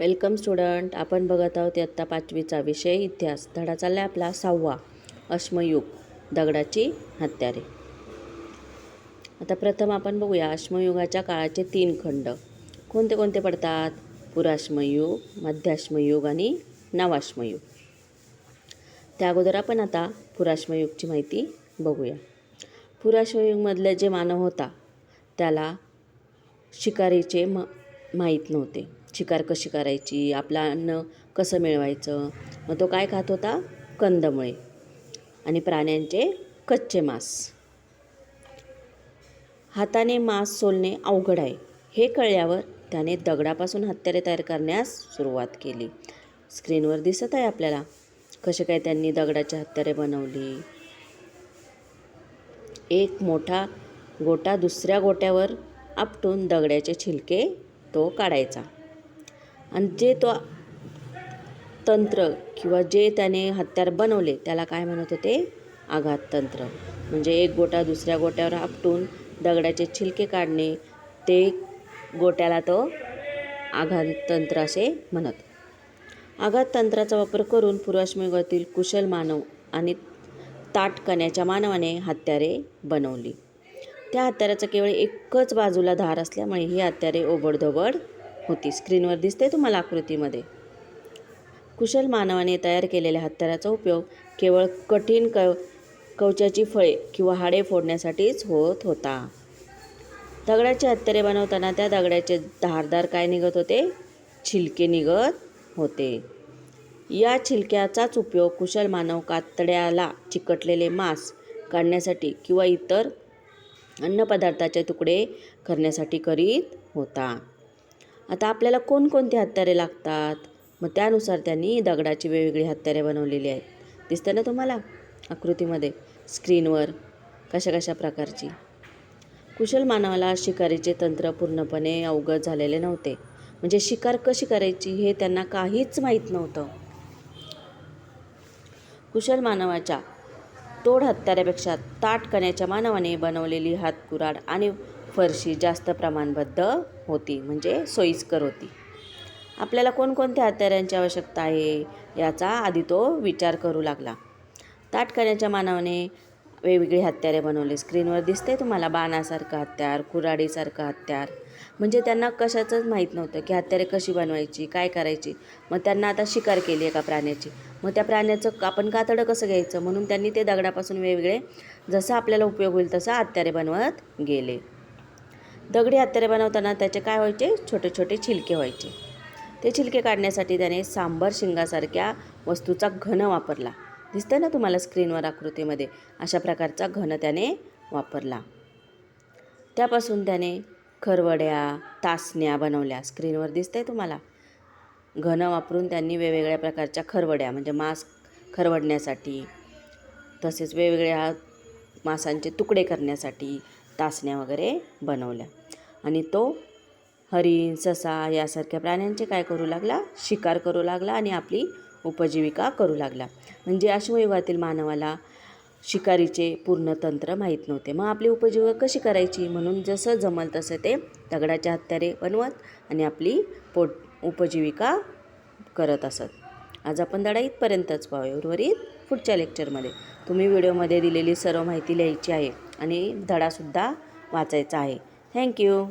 Welcome student आपण बघत आहोत इयत्ता पाचवीचा विषय इतिहास. धडा चालला आहे आपला सहावा अश्मयुग दगडाची हत्यारे. आता प्रथम आपण बघूया अश्मयुगाच्या काळाचे तीन खंड. कोणते कोणते पडतात? पुराश्मयुग मध्याश्मयुग आणि नवाश्मयुग. त्या अगोदर आपण आता पुराश्मयुगची माहिती बघूया. पुराश्मयुगमधले जे मानव होता त्याला शिकारीचे म माहीत नव्हते. शिकार कशी करायची आपलं अन्न कसं मिळवायचं मग तो काय खात होता? कंदमुळे आणि प्राण्यांचे कच्चे मांस. हाताने मांस सोलणे अवघड आहे. हे कळल्यावर त्याने दगडापासून हत्यारे तयार करण्यास सुरुवात केली. स्क्रीनवर दिसत आहे आपल्याला कसे काय त्यांनी दगडाची हत्यारे बनवली. एक मोठा गोटा दुसऱ्या गोट्यावर आपटून दगडाचे छिलके तो काढायचा. आणि जे तो तंत्र किंवा जे त्याने हत्यार बनवले त्याला काय म्हणत होते? आघात तंत्र म्हणजे एक गोटा दुसऱ्या गोट्यावर आपटून दगडाचे छिलके काढणे ते गोट्याला तो आघात तंत्र असे म्हणत. आघात तंत्राचा वापर करून पूर्वाश्मयुगातील कुशल मानव आणि ताटकण्याच्या मानवाने हत्यारे बनवली. त्या हत्याराचा केवळ एकच बाजूला धार असल्यामुळे ही हत्यारे ओबडधोबड होती. स्क्रीनवर दिसते तुम्हाला आकृतीमध्ये. कुशल मानवाने तयार केलेल्या हत्याराचा उपयोग केवळ कठीण क कवचाची फळे किंवा हाडे फोडण्यासाठीच होत होता. दगडाचे हत्यारे बनवताना त्या दगडाचे धारदार काय निघत होते? छिलके निघत होते. या छिलक्याचाच उपयोग कुशल मानव कातड्याला चिकटलेले मांस काढण्यासाठी किंवा इतर अन्नपदार्थाचे तुकडे करण्यासाठी करीत होता. आता आपल्याला कोणकोणती हत्यारे लागतात? मग त्यानुसार त्यांनी दगडाची वेगवेगळी हत्यारे बनवलेली आहेत. दिसतं ना तुम्हाला? आकृतीमध्ये. स्क्रीनवर. कशा कशा प्रकारची? कुशल मानवाला शिकारीचे तंत्र पूर्णपणे अवगत झालेले नव्हते. म्हणजे शिकार कशी करायची हे त्यांना काहीच माहीत नव्हतं. कुशल मानवाच्या तोड हत्याऱ्यापेक्षा ताट कण्याच्या मानवाने बनवलेली हातकुराड आणि फरशी जास्त प्रमाणबद्ध होती म्हणजे सोयीस्कर होती. आपल्याला कोणकोणत्या हत्यारांची आवश्यकता आहे याचा आधी तो विचार करू लागला. ताट करण्याच्या मानवाने वेगवेगळी हत्यारे बनवली. स्क्रीनवर दिसते तुम्हाला बाणासारखं हत्यार कुऱ्हाडीसारखं हत्यार. म्हणजे त्यांना कशाचंच माहीत नव्हतं की हत्यारे कशी बनवायची काय करायची. मग त्यांना आता शिकार केली एका प्राण्याची. मग त्या प्राण्याचं आपण कातडं कसं घ्यायचं? म्हणून त्यांनी ते दगडापासून वेगवेगळे जसं आपल्याला उपयोग होईल तसं हत्यारे बनवत गेले. दगडी हत्यारे बनवताना त्याचे काय व्हायचे? छोटे छोटे छिलके व्हायचे. ते छिलके काढण्यासाठी त्याने सांबर शिंगासारख्या वस्तूचा घन वापरला. दिसतं ना तुम्हाला स्क्रीनवर आकृतीमध्ये? अशा प्रकारचा घन त्याने वापरला. त्यापासून त्याने खरवड्या तासण्या बनवल्या. स्क्रीनवर दिसतंय तुम्हाला? घन वापरून त्यांनी वेगवेगळ्या प्रकारच्या खरवड्या म्हणजे मांस खरवडण्यासाठी तसेच वेगवेगळ्या मांसांचे तुकडे करण्यासाठी तासण्या वगैरे बनवल्या. आणि तो हरिण ससा यासारख्या प्राण्यांचे काय करू लागला? शिकार करू लागला आणि आपली उपजीविका करू लागला. म्हणजे अश्मयुगातील मानवाला शिकारीचे पूर्ण तंत्र माहीत नव्हते. मग आपली उपजीविका कशी करायची? म्हणून जसं जमल तसं ते दगडाच्या हत्यारे बनवत आणि आपली पोट उपजीविका करत असत. आज आपण धडा इथपर्यंतच पाहूया. उर्वरित पुढच्या लेक्चरमध्ये तुम्ही व्हिडिओमध्ये दिलेली सर्व माहिती लिहायची आहे. आणि धडासुद्धा वाचायचा आहे. थँक्यू